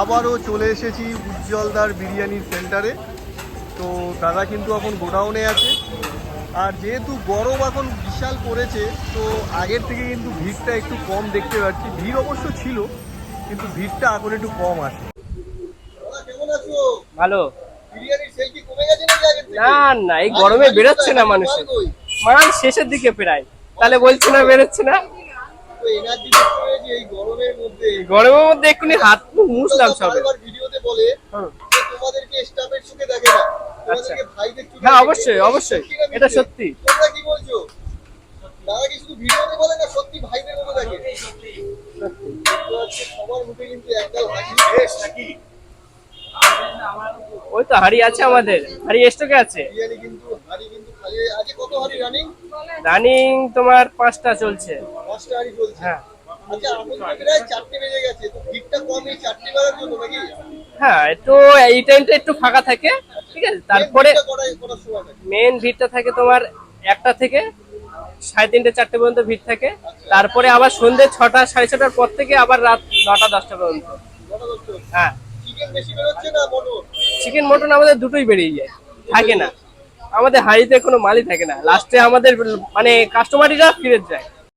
আবারও চলে এসেছি উজ্জ্বলদার বিরিয়ানি সেন্টারে। তো দাদা কিন্তু এখন গোডাউনে আছে। আর যেহেতু গরম এখন বিশাল পড়েছে তো আগের থেকে কিন্তু ভিড়টা একটু কম দেখতে পাচ্ছি। ভিড় অবশ্য ছিল কিন্তু ভিড়টা এখন একটু কম আছে। ভালো। না না এই গরমে বেরোচ্ছে না মানুষের। মাল শেষের দিকে প্রায়। তাহলে বলছি না বেরোচ্ছে না? এনার্জি দেখতে পেয়েছি এই গরমের মধ্যে? গরমের মধ্যে এক্ষুনি হাত সবে ভিডিওতে বলে তোমাদেরকে স্টাফের চোখে দেখে না। তোমাদেরকে ভাইদের চোখে হ্যাঁ অবশ্যই অবশ্যই। এটা সত্যি। তোমরা কি বলছো? দাদা কি শুধু ভিডিওতে বলে না সত্যি ভাইদের মতো দেখে? তো আজকে সবার মুখে কিন্তু একদল হাসি। বেশ নাকি? ওই তো হাড়ি আছে আমাদের। হাড়ি স্টকে আছে। বিরিয়ানি কিন্তু হাড়ি কিন্তু খালি কত হাড়ি? রানিং? রানিং তোমার পাঁচটা চলছে। পাঁচটা হাড়ি চলছে। হ্যাঁ। আচ্ছা তো এই হ্যাঁ এই টাইমটা একটু ফাঁকা থাকে ঠিক আছে? তারপরে মেন ভিড়টা থাকে তোমার একটা থেকে সাড়ে তিনটে চারটে পর্যন্ত ভিড় থাকে। তারপরে আবার সন্ধ্যে ছটা সাড়ে ছটার পর থেকে আবার রাত নটা দশটা পর্যন্ত। হ্যাঁ। চিকেন মটন আমাদের দুটোই বেরিয়ে যায় থাকে না। আমাদের হাড়িতে কোনো মালই থাকে না। লাস্টে আমাদের মানে কাস্টমারিরা ফিরে যায়।